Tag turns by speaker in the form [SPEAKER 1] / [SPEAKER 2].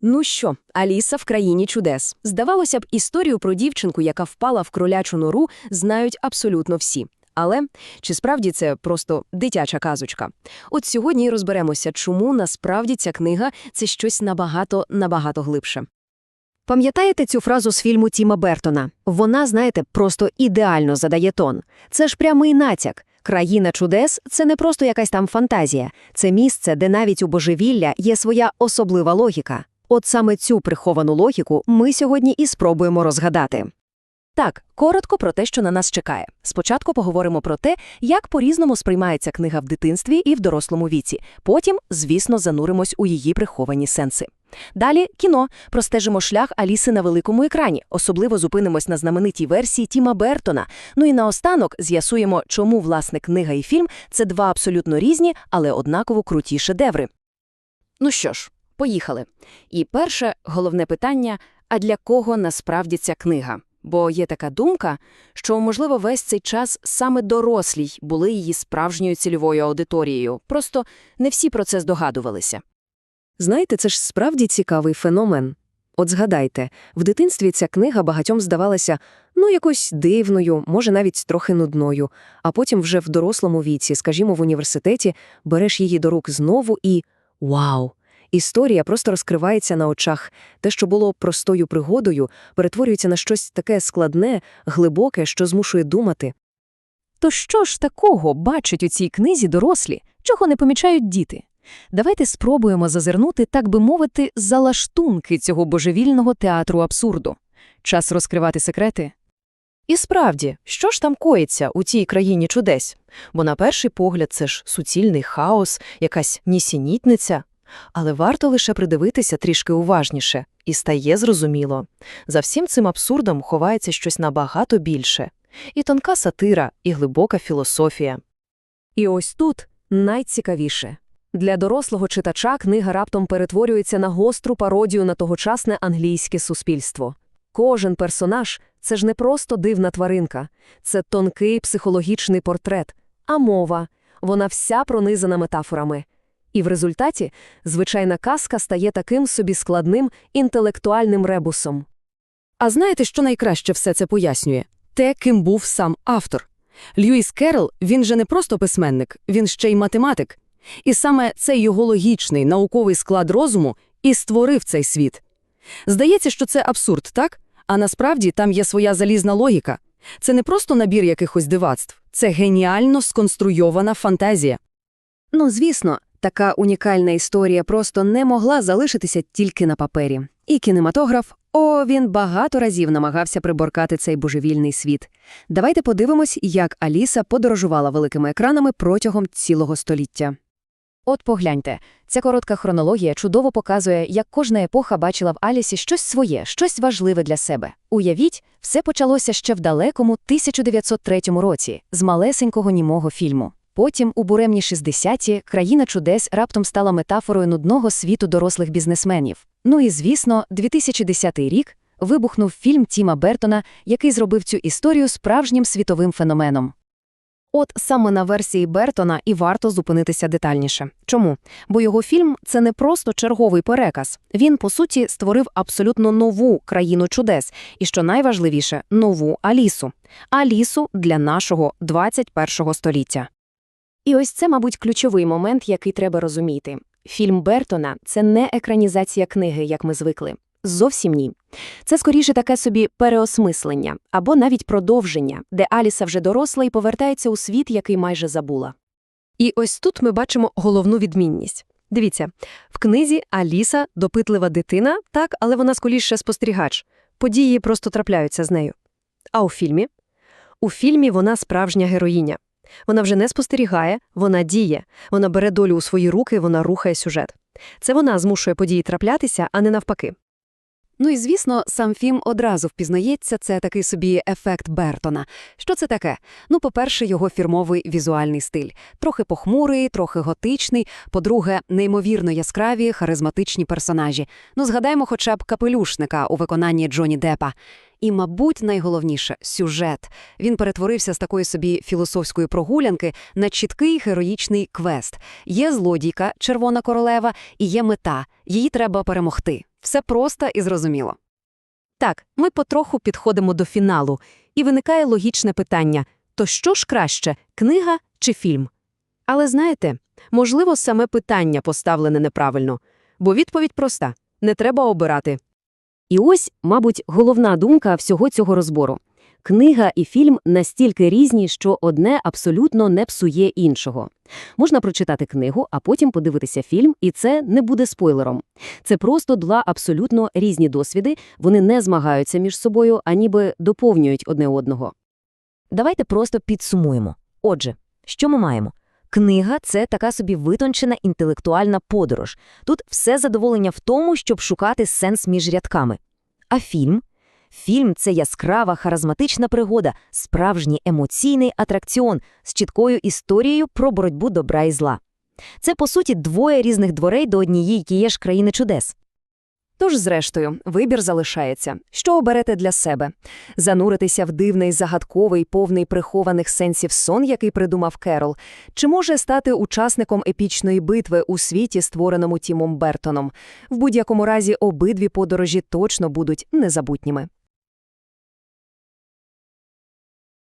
[SPEAKER 1] Ну що, Аліса в країні чудес. Здавалося б, історію про дівчинку, яка впала в кролячу нору, знають абсолютно всі. Але чи справді це просто дитяча казочка? От сьогодні і розберемося, чому насправді ця книга це щось набагато набагато глибше.
[SPEAKER 2] Пам'ятаєте цю фразу з фільму Тіма Бертона? Вона, знаєте, просто ідеально задає тон. Це ж прямий натяк. Країна чудес це не просто якась там фантазія, це місце, де навіть у божевілля є своя особлива логіка. От саме цю приховану логіку ми сьогодні і спробуємо розгадати.
[SPEAKER 1] Так, коротко про те, що на нас чекає. Спочатку поговоримо про те, як по-різному сприймається книга в дитинстві і в дорослому віці. Потім, звісно, зануримось у її приховані сенси. Далі кіно. Простежимо шлях Аліси на великому екрані. Особливо зупинимось на знаменитій версії Тіма Бертона. Ну і наостанок з'ясуємо, чому, власне, книга і фільм – це два абсолютно різні, але однаково круті шедеври. Ну що ж, поїхали. І перше, головне питання – а для кого насправді ця книга? Бо є така думка, що, можливо, весь цей час саме дорослі були її справжньою цільовою аудиторією. Просто не всі про це здогадувалися.
[SPEAKER 2] Знаєте, це ж справді цікавий феномен. От згадайте, в дитинстві ця книга багатьом здавалася, ну, якось дивною, може, навіть трохи нудною, а потім вже в дорослому віці, скажімо, в університеті, береш її до рук знову і – вау! Історія просто розкривається на очах. Те, що було простою пригодою, перетворюється на щось таке складне, глибоке, що змушує думати.
[SPEAKER 1] То що ж такого бачать у цій книзі дорослі, чого не помічають діти? Давайте спробуємо зазирнути, так би мовити, за лаштунки цього божевільного театру абсурду. Час розкривати секрети?
[SPEAKER 3] І справді, що ж там коїться у цій країні чудес? Бо на перший погляд це ж суцільний хаос, якась нісенітниця. Але варто лише придивитися трішки уважніше, і стає зрозуміло. За всім цим абсурдом ховається щось набагато більше. І тонка сатира, і глибока філософія.
[SPEAKER 1] І ось тут найцікавіше. Для дорослого читача книга раптом перетворюється на гостру пародію на тогочасне англійське суспільство. Кожен персонаж – це ж не просто дивна тваринка, це тонкий психологічний портрет, а мова – вона вся пронизана метафорами. І в результаті звичайна казка стає таким собі складним інтелектуальним ребусом.
[SPEAKER 4] А знаєте, що найкраще все це пояснює? Те, ким був сам автор. Льюіс Керрол, він же не просто письменник, він ще й математик. І саме цей його логічний, науковий склад розуму і створив цей світ. Здається, що це абсурд, так? А насправді там є своя залізна логіка. Це не просто набір якихось дивацтв, це геніально сконструйована фантазія.
[SPEAKER 2] Ну, звісно, така унікальна історія просто не могла залишитися тільки на папері. І кінематограф, о, він багато разів намагався приборкати цей божевільний світ. Давайте подивимось, як Аліса подорожувала великими екранами протягом цілого століття.
[SPEAKER 1] От погляньте, ця коротка хронологія чудово показує, як кожна епоха бачила в Алісі щось своє, щось важливе для себе. Уявіть, все почалося ще в далекому 1903 році з малесенького німого фільму. Потім, у буремні 60-ті, країна чудес раптом стала метафорою нудного світу дорослих бізнесменів. Ну і, звісно, 2010 рік вибухнув фільм Тіма Бертона, який зробив цю історію справжнім світовим феноменом.
[SPEAKER 2] От саме на версії Бертона і варто зупинитися детальніше. Чому? Бо його фільм це не просто черговий переказ. Він, по суті, створив абсолютно нову країну чудес, і що найважливіше нову Алісу. Алісу для нашого 21-го століття. І ось це, мабуть, ключовий момент, який треба розуміти. Фільм Бертона це не екранізація книги, як ми звикли. Зовсім ні. Це скоріше таке собі переосмислення або навіть продовження, де Аліса вже доросла і повертається у світ, який майже забула.
[SPEAKER 1] І ось тут ми бачимо головну відмінність. Дивіться, в книзі Аліса допитлива дитина, так, але вона скоріше спостерігач. Події просто трапляються з нею. А у фільмі? У фільмі вона справжня героїня. Вона вже не спостерігає, вона діє, вона бере долю у свої руки, вона рухає сюжет. Це вона змушує події траплятися, а не навпаки. Ну і звісно, сам фільм одразу впізнається, це такий собі ефект Бертона. Що це таке? Ну, по-перше, його фірмовий візуальний стиль. Трохи похмурий, трохи готичний, по-друге, неймовірно яскраві, харизматичні персонажі. Ну, згадаємо хоча б капелюшника у виконанні Джоні Деппа. І, мабуть, найголовніше сюжет. Він перетворився з такої собі філософської прогулянки на чіткий героїчний квест. Є злодійка, червона королева, і є мета. Її треба перемогти.
[SPEAKER 2] Все просто і зрозуміло.
[SPEAKER 1] Так, ми потроху підходимо до фіналу, і виникає логічне питання – то що ж краще, книга чи фільм? Але знаєте, можливо, саме питання поставлене неправильно, бо відповідь проста – не треба обирати.
[SPEAKER 5] І ось, мабуть, головна думка всього цього розбору. Книга і фільм настільки різні, що одне абсолютно не псує іншого. Можна прочитати книгу, а потім подивитися фільм, і це не буде спойлером. Це просто два абсолютно різні досвіди, вони не змагаються між собою, а ніби доповнюють одне одного.
[SPEAKER 6] Давайте просто підсумуємо. Отже, що ми маємо? Книга – це така собі витончена інтелектуальна подорож. Тут все задоволення в тому, щоб шукати сенс між рядками. А фільм? Фільм – це яскрава, харизматична пригода, справжній емоційний атракціон з чіткою історією про боротьбу добра і зла. Це, по суті, двоє різних дверей до однієї тієї ж країни чудес.
[SPEAKER 2] Тож, зрештою, вибір залишається. Що оберете для себе? Зануритися в дивний, загадковий, повний прихованих сенсів сон, який придумав Керол? Чи може стати учасником епічної битви у світі, створеному Тімом Бертоном? В будь-якому разі обидві подорожі точно будуть незабутніми.